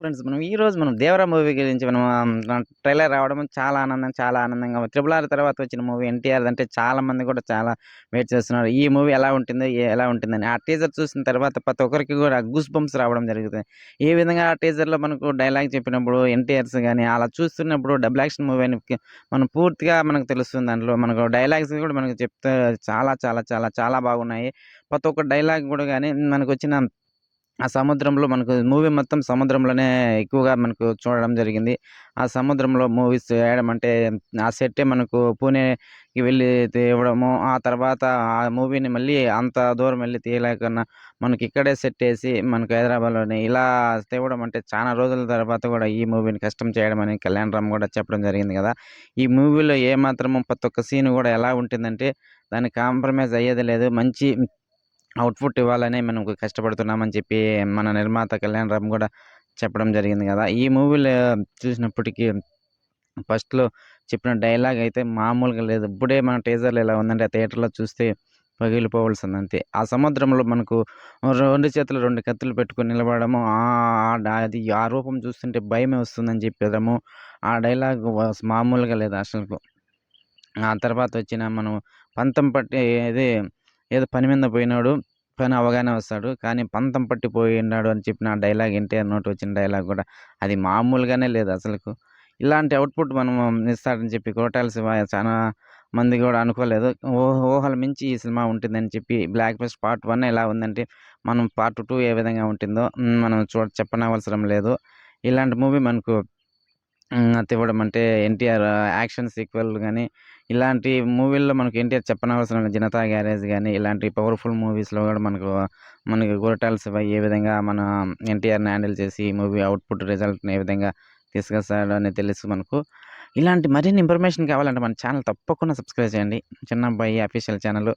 Friends మనం ఈ రోజు మనం దేవరా మూవీ గురించి మనం ట్రైలర్ రావడం చాలా ఆనందం చాలా ఆనందంగా ఉంది. ఆర్' తర్వాత వచ్చిన మూవీ ఎన్టీఆర్ అంటే చాలా మంది కూడా చాలా వెయిట్ చేస్తున్నారు. ఈ మూవీ ఎలా ఉంటుందో, ఎలా ఉంటుందని. ఆ టీజర్ చూసిన తర్వాత ప్రతి ఒక్కరికి కూడా గూస్ బంప్స్ రావడం జరుగుతుంది. ఏ విధంగా ఆ టీజర్‌లో మనకు డైలాగ్ చెప్పినప్పుడు ఎన్టీఆర్స్ కానీ అలా చూస్తున్నప్పుడు డబుల్ యాక్షన్ మూవీ అని మనం పూర్తిగా మనకు తెలుస్తుంది దాంట్లో. మనకు డైలాగ్స్ కూడా మనకు చెప్తే చాలా చాలా చాలా చాలా బాగున్నాయి. ప్రతి ఒక్క డైలాగ్ కూడా కానీ మనకు వచ్చిన ఆ సముద్రంలో మనకు మూవీ మొత్తం సముద్రంలోనే ఎక్కువగా మనకు చూడడం జరిగింది. ఆ సముద్రంలో మూవీస్ వేయడం అంటే ఆ సెట్టే మనకు పూణేకి వెళ్ళి తేవడము. ఆ తర్వాత ఆ మూవీని మళ్ళీ అంత దూరం వెళ్ళి తీయలేకన్నా మనకి ఇక్కడే సెట్ వేసి మనకు హైదరాబాద్‌లోనే ఇలా తేవడం అంటే చాలా రోజుల తర్వాత కూడా ఈ మూవీని కష్టం చేయడం అని కళ్యాణ్ రామ్ కూడా చెప్పడం జరిగింది కదా ఈ మూవీలో ఏమాత్రము ప్రతి ఒక్క సీన్ కూడా ఎలా ఉంటుందంటే దాన్ని కాంప్రమైజ్ అయ్యేది లేదు. మంచి అవుట్‌పుట్ ఇవ్వాలనే మనం కష్టపడుతున్నామని చెప్పి మన నిర్మాత కళ్యాణ్ రామ్ కూడా చెప్పడం జరిగింది కదా ఈ మూవీలో చూసినప్పటికీ ఫస్ట్‌లో చెప్పిన డైలాగ్ అయితే మామూలుగా లేదు. ఇప్పుడే మన టీజర్లు ఎలా ఉందంటే ఆ థియేటర్‌లో చూస్తే పగిలిపోవాల్సింది అంతే. ఆ సముద్రంలో మనకు రెండు చేతులు రెండు కత్తులు పెట్టుకొని నిలబడము. అది ఆ రూపం చూస్తుంటే భయమే వస్తుందని చెప్పేదము ఆ డైలాగ్ మామూలుగా లేదు అసలు ఆ తర్వాత వచ్చిన మనం పంతం పట్టి ఇది ఏదో పని మీద పోయినాడు పని అవగానే వస్తాడు. కానీ పంతం పట్టిపోయినాడు అని చెప్పిన ఆ డైలాగ్ ఎన్టీఆర్ నోటి వచ్చిన డైలాగ్ కూడా అది మామూలుగానే లేదు అసలుకు. ఇలాంటి అవుట్‌పుట్ మనం ఇస్తాడని చెప్పి కొరటాల శివ మంది కూడా అనుకోలేదు. ఊహ ఊహలు మించి ఈ సినిమా ఉంటుందని చెప్పి 'బ్లాక్ ఫెస్ట్ పార్ట్ వన్ ఎలా ఉందంటే మనం పార్ట్ టూ ఏ విధంగా ఉంటుందో మనం చూడ చెప్పనవసరం లేదు. ఇలాంటి మూవీ మనకు తివ్వడం అంటే ఎన్టీఆర్ యాక్షన్ సీక్వెల్ కానీ ఇలాంటి మూవీల్లో మనకు ఎన్టీఆర్ చెప్పనవసరం లేదు. 'జనతా గ్యారేజ్' కానీ ఇలాంటి పవర్‌ఫుల్ మూవీస్‌లో కూడా మనకు మనకి కొరటాల ఏ విధంగా మన ఎన్టీఆర్‌ని హ్యాండిల్ చేసి మూవీ అవుట్‌పుట్ రిజల్ట్‌ని ఏ విధంగా తీసుకొస్తాడు అని తెలుసు మనకు. ఇలాంటి మరిన్ని ఇన్ఫర్మేషన్ కావాలంటే మన ఛానల్ తప్పకుండా సబ్స్క్రైబ్ చేయండి. Chinnabbayi official channel.